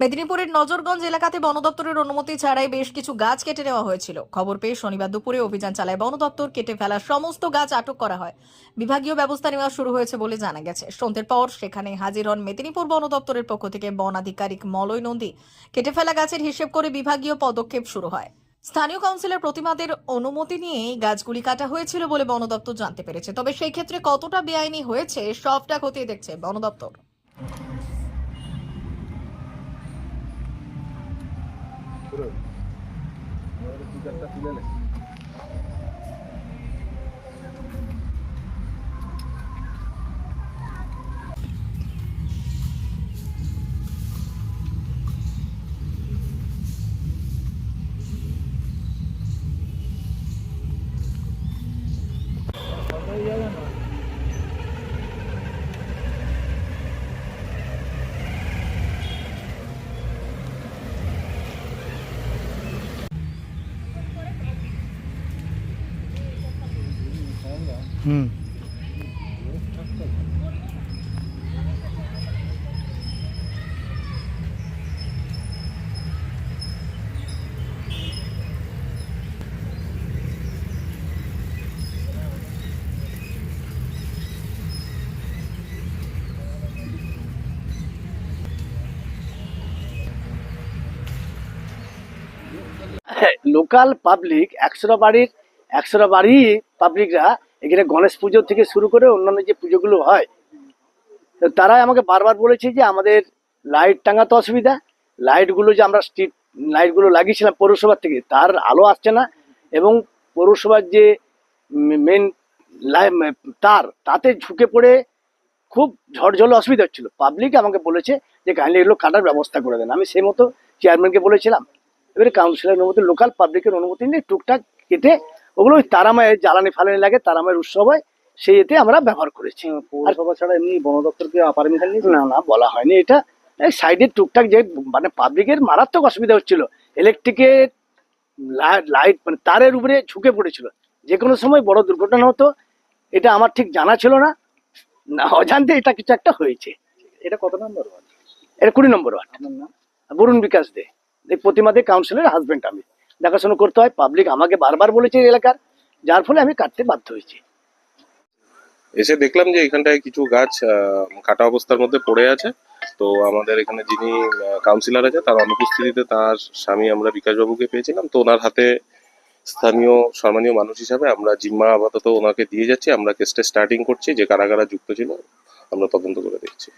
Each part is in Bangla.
মেদিনীপুরের নজরগঞ্জ এলাকাতে বন দপ্তরের অনুমতি ছাড়াই বেশ কিছু গাছ কেটে নেওয়া হয়েছিল। খবর পেয়ে শনিবার দুপুরে অভিযান চালায় বন দপ্তর, কেটে ফেলা সমস্ত গাছ আটক করা হয়। বিভাগীয় ব্যবস্থা নেওয়া শুরু হয়েছে বলে জানা গেছে। সন্ধ্যের পর সেখানে হাজির হন মেদিনীপুর বন দপ্তরের পক্ষ থেকে বন আধিকারিক মলয় নন্দী। কেটে ফেলা গাছের হিসেব করে বিভাগীয় পদক্ষেপ শুরু হয়। স্থানীয় কাউন্সিলর প্রতিমাদের অনুমতি নিয়ে এই গাছগুলি কাটা হয়েছিল বলে বন দপ্তর জানতে পেরেছে। তবে সেই ক্ষেত্রে কতটা বেআইনি হয়েছে, সবটা খতিয়ে দেখছে বন দপ্তর। Bro. Yeah, yeah, no. Hmm. Local public একশোটা বাড়ির একশোটা বাড়ি পাবলিকরা এখানে গণেশ পুজো থেকে শুরু করে অন্যান্য যে পুজোগুলো হয়, তো তারাই আমাকে বারবার বলেছে যে আমাদের লাইট টাঙাতে অসুবিধা। লাইটগুলো যে আমরা স্ট্রিট লাইটগুলো লাগিয়েছিলাম পৌরসভার থেকে, তার আলো আসছে না এবং পৌরসভার যে মেন তার, তাতে ঝুঁকে পড়ে খুব ঝড়ঝড় অসুবিধা হচ্ছিল। পাবলিক আমাকে বলেছে যে, কাইন্ডলি এগুলো কাটার ব্যবস্থা করে দেন। আমি সেই মতো চেয়ারম্যানকে বলেছিলাম। এবারে কাউন্সিলের অনুমতি লোকাল পাবলিকের অনুমতি নিয়ে টুকটাক কেটে ওগুলো ওই তারামায়ের জ্বালানি ফালানি লাগে তারামায়ের উৎসব হয় সেই এতে আমরা ব্যবহার করেছি। পৌরসভা ছাড়া এমনি বন দপ্তরকে পারমিশন নিয়েছে? না না বলা হয়নি এটা। এই সাইডের টুকটাক যে মানে পাবলিকের মারাত্মক অসুবিধা হচ্ছিল। ইলেকট্রিকের লাইট মানে তারের উপরে ঝুঁকে পড়েছিল। যে কোনো সময় বড় দুর্ঘটনা হতো এটা আমার ঠিক জানা ছিল না। না অজান্তে এটা কিছু একটা হয়েছে। এটা কত নম্বর ওয়ার্ড? এটা কুড়ি নম্বর ওয়ার্ড। বরুণ বিকাশ দে। এই প্রতিমাদে কাউন্সিলের হাজবেন্ড আমি। দেখাশোনা করতে হয় পাবলিক আমাকে বারবার বলেছে এলাকার যার ফলে আমি কাটতে বাধ্য হয়েছি। এসে দেখলাম যে এখানটায় কিছু গাছ কাটা অবস্থার মধ্যে পড়ে আছে। তো আমাদের এখানে যিনি কাউন্সিলর আছে তার অনুপস্থিতিতে তার স্বামী আমরা বিকাশবাবুকে পেয়েছিলাম। তো ওনার হাতে স্থানীয় সম্মানীয় মানুষ হিসাবে আমরা জিম্মা আপাতত ওনাকে দিয়ে যাচ্ছি। আমরা কেসটা স্টার্টিং করছি যে কারা কারা যুক্ত ছিল আমরা তদন্ত করে দেখছি?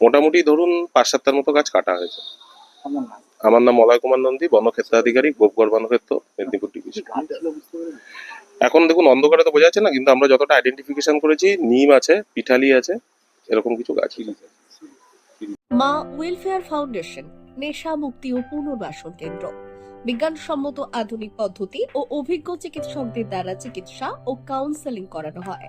মোটামুটি ধরুন পাঁচ সাতটার মতো গাছ কাটা হয়েছে। আমার নাম মলয় কুমার নন্দী বনক্ষেত্রাধিকারী গোপগড় বনক্ষেত্র মেদিনীপুর ডিভিশন এখন দেখুন অন্ধকারে তো বোঝা যাচ্ছে না কিন্তু আমরা যতটা আইডেন্টিফিকেশন করেছি নিম আছে পিঠালি আছে এরকম কিছু গাছ মা ওয়েলফেয়ার ফাউন্ডেশন নেশা মুক্তি ও পুনর্বাসন কেন্দ্র। বিজ্ঞানসম্মত আধুনিক পদ্ধতি ও অভিজ্ঞ চিকিৎসকদের দ্বারা চিকিৎসা ও কাউন্সেলিং করানো হয়।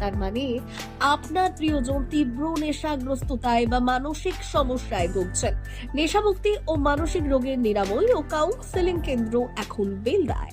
তার মানে আপনার প্রিয়জন তীব্র নেশাগ্রস্ততায় বা মানসিক সমস্যায় ভুগছেন। নেশামুক্তি ও মানসিক রোগের নিরাময় ও কাউন্সেলিং কেন্দ্র এখন বেলদায়